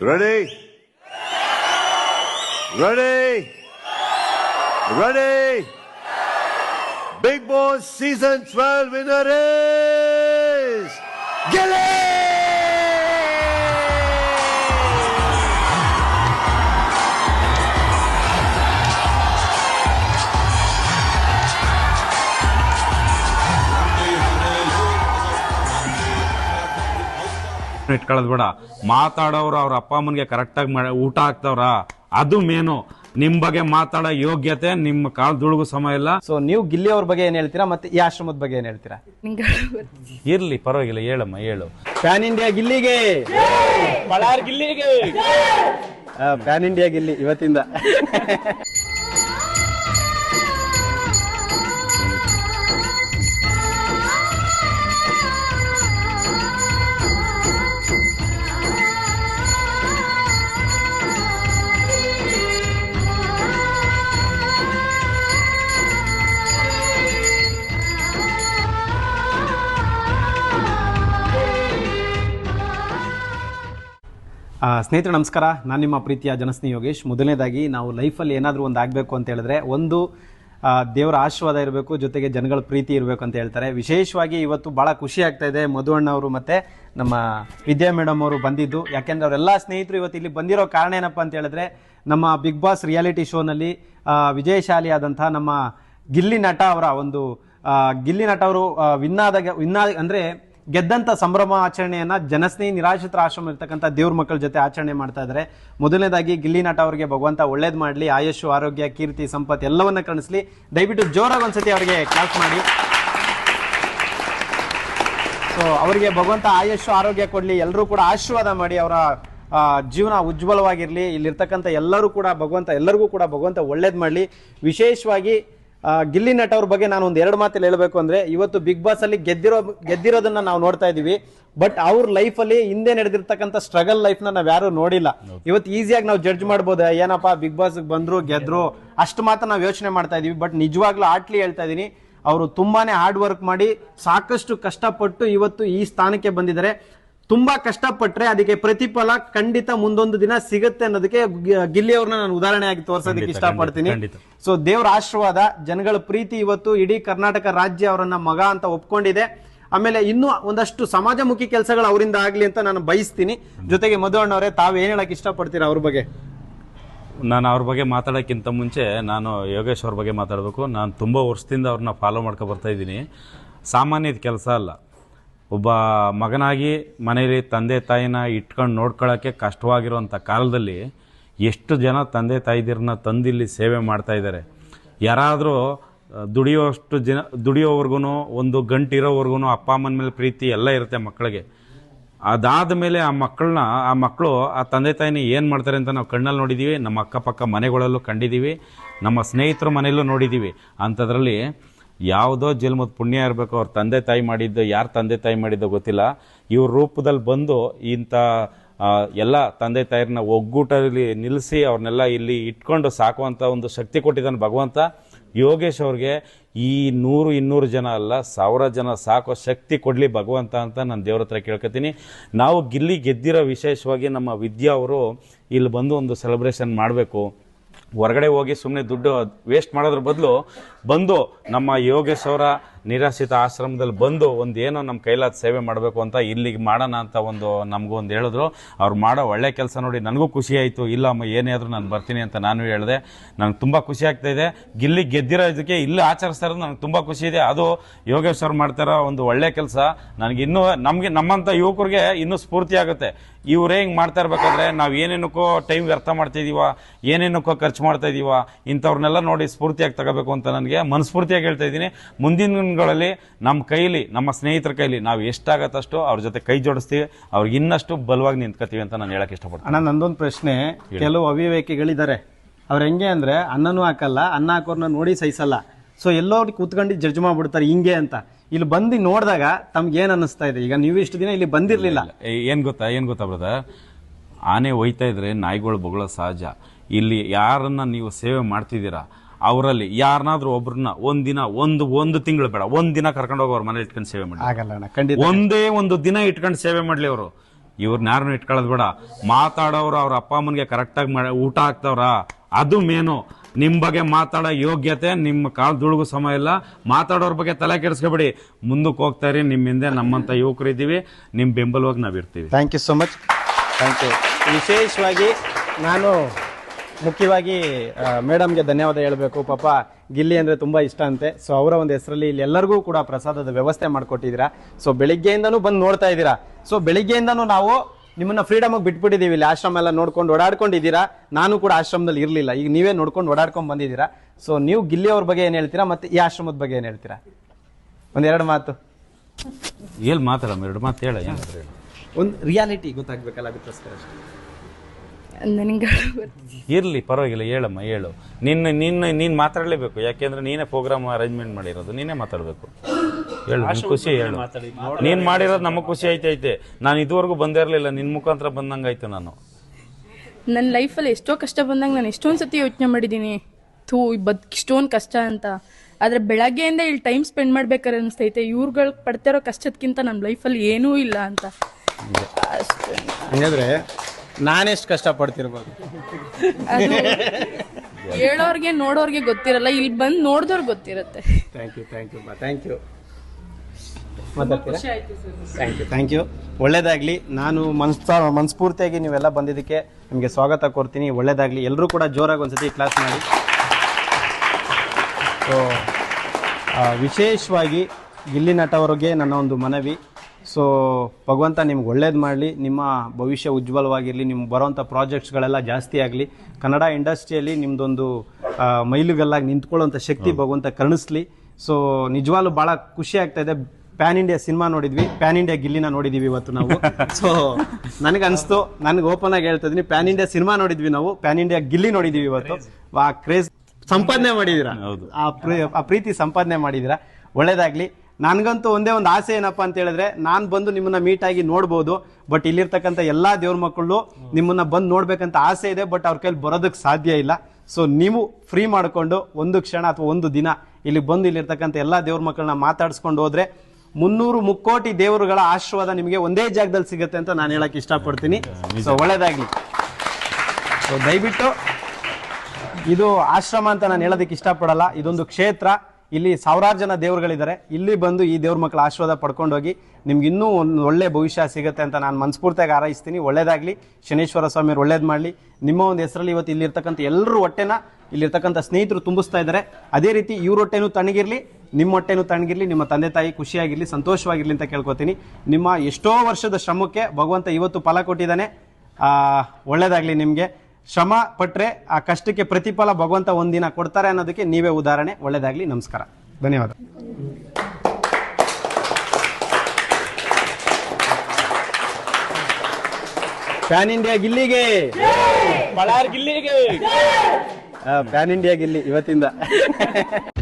Ready? Ready? Ready? Big Boss Season 12 winner is Gilly! ಇಟ್ಕೊಳ್ಳೋದು ಬೇಡ. ಮಾತಾಡೋರು ಅವ್ರ ಅಪ್ಪ ಅಮ್ಮನಿಗೆ ಕರೆಕ್ಟಾಗಿ ಮಾಡ ಊಟ ಹಾಕ್ತವ್ರ. ಅದು ಮೇನು ನಿಮ್ ಬಗ್ಗೆ ಮಾತಾಡೋ ಯೋಗ್ಯತೆ ನಿಮ್ಮ ಕಾಲ್ ದುಳುಗು ಸಮಯ ಇಲ್ಲ. ಸೊ ನೀವು ಗಿಲ್ಲಿ ಅವ್ರ ಬಗ್ಗೆ ಏನ್ ಹೇಳ್ತೀರಾ ಮತ್ತೆ ಈ ಆಶ್ರಮದ ಬಗ್ಗೆ ಏನ್ ಹೇಳ್ತೀರಾ? ಇರ್ಲಿ ಪರವಾಗಿಲ್ಲ ಹೇಳಮ್ಮ ಹೇಳು. ಪ್ಯಾನ್ ಇಂಡಿಯಾ ಗಿಲ್ಲಿಗೆ! ಬಳ್ಳಾರ್ ಗಿಲ್ಲಿಗೆ! ಪ್ಯಾನ್ ಇಂಡಿಯಾ ಗಿಲ್ಲಿ ಇವತ್ತಿಂದ. ಸ್ನೇಹಿತರೆ, ನಮಸ್ಕಾರ. ನಾನು ನಿಮ್ಮ ಪ್ರೀತಿಯ ಜನಸ್ನೇಹಿ ಯೋಗೇಶ್. ಮೊದಲನೇದಾಗಿ ನಾವು ಲೈಫಲ್ಲಿ ಏನಾದರೂ ಒಂದು ಆಗಬೇಕು ಅಂತ ಹೇಳಿದ್ರೆ, ಒಂದು ದೇವರ ಆಶೀರ್ವಾದ ಇರಬೇಕು, ಜೊತೆಗೆ ಜನಗಳ ಪ್ರೀತಿ ಇರಬೇಕು ಅಂತ ಹೇಳ್ತಾರೆ. ವಿಶೇಷವಾಗಿ ಇವತ್ತು ಭಾಳ ಖುಷಿ ಆಗ್ತಾ ಇದೆ ಮಧು ಅಣ್ಣವರು ಮತ್ತೆ ನಮ್ಮ ವಿದ್ಯಾ ಮೇಡಮ್ ಅವರು ಬಂದಿದ್ದು. ಯಾಕೆಂದರೆ ಅವರೆಲ್ಲ ಸ್ನೇಹಿತರು ಇವತ್ತು ಇಲ್ಲಿ ಬಂದಿರೋ ಕಾರಣ ಏನಪ್ಪ ಅಂತ ಹೇಳಿದ್ರೆ, ನಮ್ಮ ಬಿಗ್ ಬಾಸ್ ರಿಯಾಲಿಟಿ ಶೋನಲ್ಲಿ ವಿಜಯಶಾಲಿ ಆದಂಥ ನಮ್ಮ ಗಿಲ್ಲಿ ನಟ ಅವರ ಒಂದು ಗಿಲ್ಲಿ ನಟ ಅವರು ವಿನ್ನಾದ ವಿನ್ನ, ಅಂದರೆ ಗೆದ್ದಂತ ಸಂಭ್ರಮ ಆಚರಣೆಯನ್ನ ಜನಸ್ನೇಹಿ ನಿರಾಶ್ರಿತ ಆಶ್ರಮ ಇರ್ತಕ್ಕಂಥ ದೇವ್ರ ಮಕ್ಕಳ ಜೊತೆ ಆಚರಣೆ ಮಾಡ್ತಾ ಇದ್ದಾರೆ ಮೊದಲನೇದಾಗಿ ಗಿಲ್ಲಿ ನಟ ಅವರಿಗೆ ಭಗವಂತ ಒಳ್ಳೇದು ಮಾಡಲಿ, ಆಯುಷು, ಆರೋಗ್ಯ, ಕೀರ್ತಿ, ಸಂಪತ್ತು ಎಲ್ಲವನ್ನ ಕಣಿಸ್ಲಿ. ದಯವಿಟ್ಟು ಜೋರಾಗಿ ಒಂದ್ಸತಿ ಅವರಿಗೆ ಕ್ಲಾಸ್ ಮಾಡಿ. ಸೊ ಅವರಿಗೆ ಭಗವಂತ ಆಯುಷು, ಆರೋಗ್ಯ ಕೊಡ್ಲಿ ಎಲ್ಲರೂ ಕೂಡ ಆಶೀರ್ವಾದ ಮಾಡಿ ಅವರ ಜೀವನ ಉಜ್ವಲವಾಗಿರಲಿ. ಇಲ್ಲಿರ್ತಕ್ಕಂಥ ಎಲ್ಲರೂ ಕೂಡ ಭಗವಂತ, ಎಲ್ಲರಿಗೂ ಕೂಡ ಭಗವಂತ ಒಳ್ಳೇದು ಮಾಡಲಿ. ವಿಶೇಷವಾಗಿ ಗಿಲ್ಲಿ ನಟ್ ಅವ್ರ ಬಗ್ಗೆ ನಾನು ಒಂದು ಎರಡು ಮಾತಲ್ಲಿ ಹೇಳಬೇಕು ಅಂದ್ರೆ ಇವತ್ತು ಬಿಗ್ ಬಾಸ್ ಅಲ್ಲಿ ಗೆದ್ದಿರೋ ಗೆದ್ದಿರೋದನ್ನ ನಾವು ನೋಡ್ತಾ ಇದೀವಿ. ಬಟ್ ಅವ್ರ ಲೈಫ್ ಅಲ್ಲಿ ಹಿಂದೆ ನಡೆದಿರ್ತಕ್ಕಂಥ ಸ್ಟ್ರಗಲ್ ಲೈಫ್ನ ನಾವ್ ಯಾರು ನೋಡಿಲ್ಲ. ಇವತ್ತು ಈಸಿಯಾಗಿ ನಾವು ಜಡ್ಜ್ ಮಾಡ್ಬೋದು ಏನಪ್ಪಾ ಬಿಗ್ ಬಾಸ್ ಬಂದ್ರು ಗೆದ್ರು. ಅಷ್ಟು ಮಾತ್ರ ನಾವು ಯೋಚನೆ ಮಾಡ್ತಾ ಇದೀವಿ. ಬಟ್ ನಿಜವಾಗ್ಲೂ ಆಟ್ಲಿ ಹೇಳ್ತಾ ಇದೀನಿ ಅವರು ತುಂಬಾನೇ ಹಾರ್ಡ್ ವರ್ಕ್ ಮಾಡಿ ಸಾಕಷ್ಟು ಕಷ್ಟಪಟ್ಟು ಇವತ್ತು ಈ ಸ್ಥಾನಕ್ಕೆ ಬಂದಿದ್ದಾರೆ. ತುಂಬಾ ಕಷ್ಟಪಟ್ರೆ ಅದಕ್ಕೆ ಪ್ರತಿಫಲ ಖಂಡಿತ ಮುಂದೊಂದು ದಿನ ಸಿಗುತ್ತೆ ಅನ್ನೋದಕ್ಕೆ ಗಿಲ್ಲಿ ಅವ್ರನ್ನ ನಾನು ಉದಾಹರಣೆಯಾಗಿ ತೋರ್ಸೋದಕ್ಕೆ ಇಷ್ಟಪಡ್ತೀನಿ. ಸೊ ದೇವರ ಆಶೀರ್ವಾದ ಜನಗಳ ಪ್ರೀತಿ ಇವತ್ತು ಇಡೀ ಕರ್ನಾಟಕ ರಾಜ್ಯ ಅವರನ್ನ ಮಗ ಅಂತ ಒಪ್ಕೊಂಡಿದೆ. ಆಮೇಲೆ ಇನ್ನೂ ಒಂದಷ್ಟು ಸಮಾಜಮುಖಿ ಕೆಲಸಗಳು ಅವರಿಂದ ಆಗ್ಲಿ ಅಂತ ನಾನು ಬಯಸ್ತೀನಿ. ಜೊತೆಗೆ ಮಧು ಅಣ್ಣವರೇ ತಾವು ಏನ್ ಹೇಳಕ್ ಇಷ್ಟಪಡ್ತೀರಾ ಅವ್ರ ಬಗ್ಗೆ? ನಾನು ಅವ್ರ ಬಗ್ಗೆ ಮಾತಾಡೋಕ್ಕಿಂತ ಮುಂಚೆ ನಾನು ಯೋಗೇಶ್ ಅವ್ರ ಬಗ್ಗೆ ಮಾತಾಡಬೇಕು. ನಾನು ತುಂಬ ವರ್ಷದಿಂದ ಅವ್ರನ್ನ ಫಾಲೋ ಮಾಡ್ಕೊ ಬರ್ತಾ ಇದ್ದೀನಿ. ಸಾಮಾನ್ಯದ ಕೆಲಸ ಅಲ್ಲ. ಒಬ್ಬ ಮಗನಾಗಿ ಮನೇಲಿ ತಂದೆ ತಾಯಿನ ಇಟ್ಕೊಂಡು ನೋಡ್ಕೊಳ್ಳೋಕ್ಕೆ ಕಷ್ಟವಾಗಿರುವಂಥ ಕಾಲದಲ್ಲಿ ಎಷ್ಟು ಜನ ತಂದೆ ತಾಯಿದಿರನ್ನ ತಂದಿಲ್ಲಿ ಸೇವೆ ಮಾಡ್ತಾ ಇದ್ದಾರೆ. ಯಾರಾದರೂ ದುಡಿಯೋಷ್ಟು ಜನ ದುಡಿಯೋವರೆಗೂ ಒಂದು ಗಂಟಿರೋವರೆಗೂ ಅಪ್ಪ ಅಮ್ಮನ ಮೇಲೆ ಪ್ರೀತಿ ಎಲ್ಲ ಇರುತ್ತೆ ಮಕ್ಕಳಿಗೆ. ಅದಾದ ಮೇಲೆ ಆ ಮಕ್ಕಳನ್ನ ಆ ಮಕ್ಕಳು ಆ ತಂದೆ ತಾಯಿನ ಏನು ಮಾಡ್ತಾರೆ ಅಂತ ನಾವು ಕಣ್ಣಲ್ಲಿ ನೋಡಿದ್ದೀವಿ ನಮ್ಮ ಅಕ್ಕಪಕ್ಕ ಮನೆಗಳಲ್ಲೂ ಕಂಡಿದ್ದೀವಿ ನಮ್ಮ ಸ್ನೇಹಿತರ ಮನೆಯಲ್ಲೂ ನೋಡಿದ್ದೀವಿ ಅಂಥದ್ರಲ್ಲಿ ಯಾವುದೋ ಜನ್ಮದ ಪುಣ್ಯ ಇರಬೇಕು, ಅವ್ರ ತಂದೆ ತಾಯಿ ಮಾಡಿದ್ದು, ಯಾರು ತಂದೆ ತಾಯಿ ಮಾಡಿದ್ದೋ ಗೊತ್ತಿಲ್ಲ. ಇವ್ರ ರೂಪದಲ್ಲಿ ಬಂದು ಇಂಥ ಎಲ್ಲ ತಂದೆ ತಾಯಿರನ್ನ ಒಗ್ಗೂಟಲ್ಲಿ ನಿಲ್ಲಿಸಿ ಅವ್ರನ್ನೆಲ್ಲ ಇಲ್ಲಿ ಇಟ್ಕೊಂಡು ಸಾಕುವಂಥ ಒಂದು ಶಕ್ತಿ ಕೊಟ್ಟಿದ್ದಾನೆ ಭಗವಂತ. ಯೋಗೇಶ್ ಅವ್ರಿಗೆ ಈ ನೂರು, ಇನ್ನೂರು ಜನ ಅಲ್ಲ, ಸಾವಿರ ಜನ ಸಾಕೋ ಶಕ್ತಿ ಕೊಡಲಿ ಭಗವಂತ ಅಂತ ನಾನು ದೇವ್ರ ಹತ್ರ ಕೇಳ್ಕೊತೀನಿ. ನಾವು ಗಿಲ್ಲಿ ಗೆದ್ದಿರೋ ವಿಶೇಷವಾಗಿ ನಮ್ಮ ವಿದ್ಯಾ ಅವರು ಇಲ್ಲಿ ಬಂದು ಒಂದು ಸೆಲೆಬ್ರೇಷನ್ ಮಾಡಬೇಕು. ಹೊರಗಡೆ ಹೋಗಿ ಸುಮ್ಮನೆ ದುಡ್ಡು ವೇಸ್ಟ್ ಮಾಡೋದ್ರ ಬದಲು ಬಂದು ನಮ್ಮ ಯೋಗೇಶ್ ಅವರ ನಿರಾಶ್ರಿತ ಆಶ್ರಮದಲ್ಲಿ ಬಂದು ಒಂದು ಏನೋ ನಮ್ಮ ಕೈಲಾದ ಸೇವೆ ಮಾಡಬೇಕು ಅಂತ ಇಲ್ಲಿಗೆ ಮಾಡೋಣ ಅಂತ ಒಂದು ನಮಗೂ ಒಂದು ಹೇಳಿದ್ರು. ಅವ್ರು ಮಾಡೋ ಒಳ್ಳೆ ಕೆಲಸ ನೋಡಿ ನನಗೂ ಖುಷಿ ಆಯಿತು. ಇಲ್ಲ ಅಮ್ಮ, ಏನೇ ಆದರೂ ನಾನು ಬರ್ತೀನಿ ಅಂತ ನಾನು ಹೇಳಿದೆ. ನನಗೆ ತುಂಬ ಖುಷಿ ಆಗ್ತಾ ಇದೆ. ಗಿಲ್ಲಿ ಗೆದ್ದಿರೋ ಇದಕ್ಕೆ ಇಲ್ಲಿ ಆಚರಿಸ್ತಾ ನನಗೆ ತುಂಬ ಖುಷಿ ಇದೆ. ಅದು ಯೋಗೇಶ್ ಅವ್ರು ಮಾಡ್ತಾರೋ ಒಂದು ಒಳ್ಳೆ ಕೆಲಸ. ನನಗೆ ಇನ್ನೂ ನಮಗೆ ನಮ್ಮಂಥ ಯುವಕರಿಗೆ ಇನ್ನೂ ಸ್ಫೂರ್ತಿ ಆಗುತ್ತೆ. ಇವರೇ ಹಿಂಗೆ ಮಾಡ್ತಾ ಇರ್ಬೇಕಾದ್ರೆ ನಾವು ಏನೇನಕ್ಕೋ ಟೈಮ್ ವ್ಯರ್ಥ ಮಾಡ್ತಾ ಇದ್ದೀವ ಏನೇನಕ್ಕೋ ಖರ್ಚು ಮಾಡ್ತಾ ಇದ್ದೀವ ಇಂಥವ್ರನ್ನೆಲ್ಲ ನೋಡಿ ಸ್ಫೂರ್ತಿಯಾಗಿ ತಗೋಬೇಕು ಅಂತ ನನಗೆ ಮನಸ್ಫೂರ್ತಿಯಾಗಿ ಹೇಳ್ತಾ ಇದ್ದೀನಿ. ಮುಂದಿನ ದಿನಗಳಲ್ಲಿ ನಮ್ಮ ಕೈಲಿ ನಮ್ಮ ಸ್ನೇಹಿತರ ಕೈಲಿ ನಾವು ಎಷ್ಟಾಗತ್ತಷ್ಟು ಅವ್ರ ಜೊತೆ ಕೈ ಜೋಡಿಸ್ತೀವಿ. ಅವ್ರಿಗೆ ಇನ್ನಷ್ಟು ಬಲವಾಗಿ ನಿಂತ್ಕೋತೀವಿ ಅಂತ ನಾನು ಹೇಳಕ್ ಇಷ್ಟಪಡ್ತೀನಿ. ಅಣ್ಣ ನಂದೊಂದು ಪ್ರಶ್ನೆ. ಕೆಲವು ಅವಿವೇಕಿಗಳಿದ್ದಾರೆ. ಅವ್ರು ಹೆಂಗೆ ಅಂದ್ರೆ ಅನ್ನನೂ ಹಾಕಲ್ಲ ಅನ್ನ ಹಾಕೋರ್ನ ನೋಡಿ ಸಹಿಸಲ್ಲ. ಸೊ ಎಲ್ಲೋ ಕೂತ್ಕೊಂಡು ಜಡ್ಜ್ ಮಾಡಿಬಿಡ್ತಾರೆ ಹಿಂಗೆ ಅಂತ. ಇಲ್ಲಿ ಬಂದು ನೋಡಿದಾಗ ತಮ್ಗೆ ಏನು ಅನ್ನಿಸ್ತಾ ಇದೆ? ಈಗ ನೀವು ಇಷ್ಟು ದಿನ ಇಲ್ಲಿ ಬಂದಿರಲಿಲ್ಲ. ಏನು ಏನ್ ಗೊತ್ತಾ ಏನು ಗೊತ್ತಾ ಬ್ರದರ್? ಆನೆ ಒಯ್ತಾ ಇದ್ರೆ ನಾಯಿಗಳು ಬೊಗಳ ಸಹಜ. ಇಲ್ಲಿ ಯಾರನ್ನ ನೀವು ಸೇವೆ ಮಾಡ್ತಿದ್ದೀರಾ ಅವರಲ್ಲಿ ಯಾರನ್ನಾದ್ರೂ ಒಬ್ರನ್ನ ಒಂದಿನ ಒಂದು ಒಂದು ತಿಂಗಳು ಬೇಡ ಒಂದ್ ದಿನ ಕರ್ಕೊಂಡು ಹೋಗಿ ಅವ್ರ ಮನೇಲಿ ಇಟ್ಕೊಂಡು ಸೇವೆ ಮಾಡಿ ಆಗಲ್ಲ ಅಣ್ಣ ಖಂಡಿತ. ಒಂದೇ ಒಂದು ದಿನ ಇಟ್ಕೊಂಡು ಸೇವೆ ಮಾಡ್ಲಿ ಅವರು. ಇವ್ರನ್ನ ಯಾರನ್ನು ಇಟ್ಕೊಳ್ಳೋದು ಬೇಡ. ಮಾತಾಡೋರು ಅವ್ರ ಅಪ್ಪ ಅಮ್ಮನಿಗೆ ಕರೆಕ್ಟಾಗಿ ಮಾಡಿ ಊಟ ಹಾಕ್ತವ್ರ. ಅದು ಮೇನು. ನಿಮ್ಮ ಬಗ್ಗೆ ಮಾತಾಡೋ ಯೋಗ್ಯತೆ ನಿಮ್ಮ ಕಾಲ್ ದುಳುಗು ಸಮಯ ಇಲ್ಲ. ಮಾತಾಡೋರ ಬಗ್ಗೆ ತಲೆ ಕೆಡಿಸ್ಕೊಬೇಡಿ. ಮುಂದಕ್ಕೆ ಹೋಗ್ತಾ ಇರಿ ನಿಮ್ಮ ಹಿಂದೆ ನಮ್ಮಂಥ ಯುವಕರು ಇದ್ದೀವಿ ನಿಮ್ಮ ಬೆಂಬಲವಾಗಿ ನಾವಿರ್ತೀವಿ. Thank you so much thank you ವಿಶೇಷವಾಗಿ ನಾನು ಮುಖ್ಯವಾಗಿ ಮೇಡಮ್ಗೆ ಧನ್ಯವಾದ ಹೇಳಬೇಕು. ಪಾಪ ಗಿಲ್ಲಿ ಅಂದರೆ ತುಂಬ ಇಷ್ಟ ಅಂತೆ. ಸೊ ಅವರ ಒಂದು ಹೆಸರಲ್ಲಿ ಇಲ್ಲಿ ಎಲ್ಲರಿಗೂ ಕೂಡ ಪ್ರಸಾದದ ವ್ಯವಸ್ಥೆ ಮಾಡಿಕೊಟ್ಟಿದ್ದೀರಾ. ಸೊ ಬೆಳಿಗ್ಗೆಯಿಂದನೂ ಬಂದು ನೋಡ್ತಾ ಇದ್ದೀರಾ. ಸೊ ಬೆಳಿಗ್ಗೆಯಿಂದನೂ ನಾವು ನಿಮ್ಮನ್ನ ಫ್ರೀಡಮ್ ಆಗಿ ಬಿಟ್ಬಿಟ್ಟಿದ್ದೀವಿ ಇಲ್ಲಿ. ಆಶ್ರಮ ಎಲ್ಲ ನೋಡ್ಕೊಂಡು ಓಡಾಡ್ಕೊಂಡಿದ್ದೀರಾ. ನಾನು ಕೂಡ ಆಶ್ರಮದಲ್ಲಿ ಇರಲಿಲ್ಲ. ಈಗ ನೀವೇ ನೋಡ್ಕೊಂಡು ಓಡಾಡ್ಕೊಂಡು ಬಂದಿದ್ದೀರಾ. ಸೊ ನೀವು ಗಿಲ್ಲಿ ಅವ್ರ ಬಗ್ಗೆ ಏನು ಹೇಳ್ತೀರಾ ಮತ್ತು ಈ ಆಶ್ರಮದ ಬಗ್ಗೆ ಏನು ಹೇಳ್ತೀರಾ? ಒಂದೆರಡು ಮಾತು. ಎಲ್ಲಿ ಮಾತಾಡಮ್ಮ? ಎರಡು ಮಾತು ಹೇಳ ಒಂದು ರಿಯಾಲಿಟಿ ಗೊತ್ತಾಗಬೇಕಲ್ಲ ಅದಕ್ಕೋಸ್ಕರ ಅಷ್ಟೇ. ನನಗೆ ಇರ್ಲಿ ಪರವಾಗಿಲ್ಲ ಹೇಳಮ್ಮ ಹೇಳು. ನಿನ್ನ ನಿನ್ನ ನೀನು ಮಾತಾಡಲೇಬೇಕು. ಯಾಕೆಂದ್ರೆ ನೀನೇ ಪ್ರೋಗ್ರಾಮ್ ಅರೇಂಜ್ಮೆಂಟ್ ಮಾಡಿರೋದು ನೀನೇ ಮಾತಾಡಬೇಕು. ಹೇಳು ನಿನ್ ಖುಷಿ ಹೇಳು. ನೀನು ಮಾಡಿರೋದು ನಮಗೆ ಖುಷಿ ಐತೆ ಐತೆ. ನಾನು ಇದುವರೆಗೂ ಬಂದೇ ಇರಲಿಲ್ಲ ನಿನ್ನ ಮುಖಾಂತರ ಬಂದಂಗಾಯ್ತು ನಾನು. ನನ್ನ ಲೈಫಲ್ಲಿ ಎಷ್ಟೋ ಕಷ್ಟ ಬಂದಾಗ ನಾನು ಎಷ್ಟೊಂದು ಸತಿ ಯೋಚನೆ ಮಾಡಿದ್ದೀನಿ. ಥೂ ಬದುಕಿ ಇಷ್ಟೊಂದು ಕಷ್ಟ ಅಂತ. ಆದರೆ ಬೆಳಗ್ಗೆಯಿಂದ ಇಲ್ಲಿ ಟೈಮ್ ಸ್ಪೆಂಡ್ ಮಾಡ್ಬೇಕಾದ್ರೆ ಅನಿಸ್ತೈತೆ ಇವ್ರುಗಳು ಪಡ್ತಿರೋ ಕಷ್ಟದಕ್ಕಿಂತ ನಮ್ಮ ಲೈಫಲ್ಲಿ ಏನೂ ಇಲ್ಲ ಅಂತ. ಅಷ್ಟೇ. ಹಂಗಾದ್ರೆ ನಾನೆಷ್ಟು ಕಷ್ಟಪಡ್ತಿರ್ಬೋದು. ಪಡ್ತಿರ್ಬೋದು ಹೇಳೋರ್ಗೆ ನೋಡೋರ್ಗೆ ಗೊತ್ತಿರಲ್ಲ ಇಲ್ಲಿ ಬಂದು ನೋಡಿದವ್ರಿಗೆ ಗೊತ್ತಿರುತ್ತೆ. ಥ್ಯಾಂಕ್ ಯು ಥ್ಯಾಂಕ್ ಯು ಬಾ ಥ್ಯಾಂಕ್ ಯು ಮಾತಾಡ್ತೀರಾ? ಥ್ಯಾಂಕ್ ಯು ಥ್ಯಾಂಕ್ ಯು ಒಳ್ಳೇದಾಗಲಿ. ನಾನು ಮನ್ಸ್ ಮನಸ್ಫೂರ್ತಿಯಾಗಿ ನೀವೆಲ್ಲ ಬಂದಿದ್ದಕ್ಕೆ ನಿಮಗೆ ಸ್ವಾಗತ ಕೋರ್ತೀನಿ. ಒಳ್ಳೇದಾಗಲಿ. ಎಲ್ಲರೂ ಕೂಡ ಜೋರಾಗಿ ಒಂದ್ಸತಿ ಕ್ಲಾಸ್ ಮಾಡಿ. ಸೊ ವಿಶೇಷವಾಗಿ ಇಲ್ಲಿ ನಟವರಿಗೆ ನನ್ನ ಒಂದು ಮನವಿ. ಸೊ ಭಗವಂತ ನಿಮ್ಗೆ ಒಳ್ಳೇದು ಮಾಡಲಿ ನಿಮ್ಮ ಭವಿಷ್ಯ ಉಜ್ವಲವಾಗಿರಲಿ ನಿಮ್ಗೆ ಬರೋವಂಥ ಪ್ರಾಜೆಕ್ಟ್ಸ್ಗಳೆಲ್ಲ ಜಾಸ್ತಿ ಆಗಲಿ. ಕನ್ನಡ ಇಂಡಸ್ಟ್ರಿಯಲ್ಲಿ ನಿಮ್ಮದೊಂದು ಮೈಲುಗಲ್ಲಾಗಿ ನಿಂತ್ಕೊಳ್ಳೋಂಥ ಶಕ್ತಿ ಭಗವಂತ ಕರುಣಿಸ್ಲಿ. ಸೊ ನಿಜವಾಗ್ಲೂ ಭಾಳ ಖುಷಿ ಆಗ್ತಾ ಇದೆ. ಪ್ಯಾನ್ ಇಂಡಿಯಾ ಸಿನಿಮಾ ನೋಡಿದ್ವಿ ಪ್ಯಾನ್ ಇಂಡಿಯಾ ಗಿಲ್ಲಿನ ನೋಡಿದೀವಿ ಇವತ್ತು ನಾವು. ಸೊ ನನಗೆ ಅನಿಸ್ತು ನನಗೆ ಓಪನ್ ಆಗಿ ಹೇಳ್ತಾ ಇದೀನಿ ಪ್ಯಾನ್ ಇಂಡಿಯಾ ಸಿನಿಮಾ ನೋಡಿದ್ವಿ ನಾವು ಪ್ಯಾನ್ ಇಂಡಿಯಾ ಗಿಲ್ಲಿ ನೋಡಿದೀವಿ ಇವತ್ತು. ಆ ಕ್ರೇಜ್ ಸಂಪಾದನೆ ಮಾಡಿದೀರಾ? ಹೌದು. ಆ ಪ್ರೀ- ಆ ಪ್ರೀತಿ ಸಂಪಾದನೆ ಮಾಡಿದೀರಾ? ಒಳ್ಳೇದಾಗ್ಲಿ. ನನಗಂತೂ ಒಂದೇ ಒಂದು ಆಸೆ ಏನಪ್ಪಾ ಅಂತ ಹೇಳಿದ್ರೆ ನಾನು ಬಂದು ನಿಮ್ಮನ್ನ ಮೀಟ್ ಆಗಿ ನೋಡ್ಬೋದು ಬಟ್ ಇಲ್ಲಿರ್ತಕ್ಕಂಥ ಎಲ್ಲಾ ದೇವ್ರ ಮಕ್ಕಳು ನಿಮ್ಮನ್ನ ಬಂದು ನೋಡ್ಬೇಕಂತ ಆಸೆ ಇದೆ ಬಟ್ ಅವ್ರ ಕೈಲಿ ಬರೋದಕ್ಕೆ ಸಾಧ್ಯ ಇಲ್ಲ. ಸೊ ನೀವು ಫ್ರೀ ಮಾಡಿಕೊಂಡು ಒಂದು ಕ್ಷಣ ಅಥವಾ ಒಂದು ದಿನ ಇಲ್ಲಿ ಬಂದು ಇಲ್ಲಿರ್ತಕ್ಕಂಥ ಎಲ್ಲಾ ದೇವ್ರ ಮಕ್ಕಳನ್ನ ಮಾತಾಡ್ಸ್ಕೊಂಡು ಹೋದ್ರೆ ಮುನ್ನೂರು ಮುಕ್ಕೋಟಿ ದೇವರುಗಳ ಆಶೀರ್ವಾದ ನಿಮಗೆ ಒಂದೇ ಜಾಗದಲ್ಲಿ ಸಿಗುತ್ತೆ ಅಂತ ನಾನು ಹೇಳಕ್ ಇಷ್ಟಪಡ್ತೀನಿ. ಸೊ ಒಳ್ಳೇದಾಗ್ಲಿ. ಸೊ ದಯವಿಟ್ಟು ಇದು ಆಶ್ರಮ ಅಂತ ನಾನು ಹೇಳೋದಕ್ಕೆ ಇಷ್ಟಪಡಲ್ಲ ಇದೊಂದು ಕ್ಷೇತ್ರ. ಇಲ್ಲಿ ಸಾವಿರಾರು ಜನ ದೇವರುಗಳಿದ್ದಾರೆ. ಇಲ್ಲಿ ಬಂದು ಈ ದೇವ್ರ ಮಕ್ಕಳ ಆಶೀರ್ವಾದ ಪಡ್ಕೊಂಡೋಗಿ ನಿಮ್ಗೆ ಇನ್ನೂ ಒಂದು ಒಳ್ಳೆ ಭವಿಷ್ಯ ಸಿಗುತ್ತೆ ಅಂತ ನಾನು ಮನಸ್ಫೂರ್ತಿಯಾಗಿ ಆರೈಸ್ತೀನಿ ಒಳ್ಳೇದಾಗಲಿ. ಶನೇಶ್ವರ ಸ್ವಾಮಿ ಒಳ್ಳೇದು ಮಾಡಲಿ. ನಿಮ್ಮ ಒಂದು ಹೆಸರಲ್ಲಿ ಇವತ್ತು ಇಲ್ಲಿರ್ತಕ್ಕಂಥ ಎಲ್ಲರೂ ಹೊಟ್ಟೆನ ಇಲ್ಲಿರ್ತಕ್ಕಂಥ ಸ್ನೇಹಿತರು ತುಂಬಿಸ್ತಾ ಇದ್ದಾರೆ. ಅದೇ ರೀತಿ ಇವ್ರ ಹೊಟ್ಟೆನೂ ತಣಗಿರಲಿ ನಿಮ್ಮ ಹೊಟ್ಟೆನೂ ತಣ್ಣಗಿರಲಿ, ನಿಮ್ಮ ತಂದೆ ತಾಯಿ ಖುಷಿಯಾಗಿರಲಿ, ಸಂತೋಷವಾಗಿರಲಿ ಅಂತ ಕೇಳ್ಕೊತೀನಿ. ನಿಮ್ಮ ಎಷ್ಟೋ ವರ್ಷದ ಶ್ರಮಕ್ಕೆ ಭಗವಂತ ಇವತ್ತು ಫಲ ಕೊಟ್ಟಿದ್ದಾನೆ. ಒಳ್ಳೇದಾಗ್ಲಿ ನಿಮಗೆ. ಶ್ರಮ ಪಟ್ಟರೆ ಆ ಕಷ್ಟಕ್ಕೆ ಪ್ರತಿಫಲ ಭಗವಂತ ಒಂದಿನ ಕೊಡ್ತಾರೆ ಅನ್ನೋದಕ್ಕೆ ನೀವೇ ಉದಾಹರಣೆ. ಒಳ್ಳೇದಾಗ್ಲಿ ನಮಸ್ಕಾರ. ಧನ್ಯವಾದ. ಪ್ಯಾನ್ ಇಂಡಿಯಾ ಗಿಲ್ಲಿಗೆ. ಬಳ್ಳಾರ್ ಗಿಲ್ಲಿಗೆ. ಪ್ಯಾನ್ ಇಂಡಿಯಾ ಗಿಲ್ಲಿ ಇವತ್ತಿಂದ.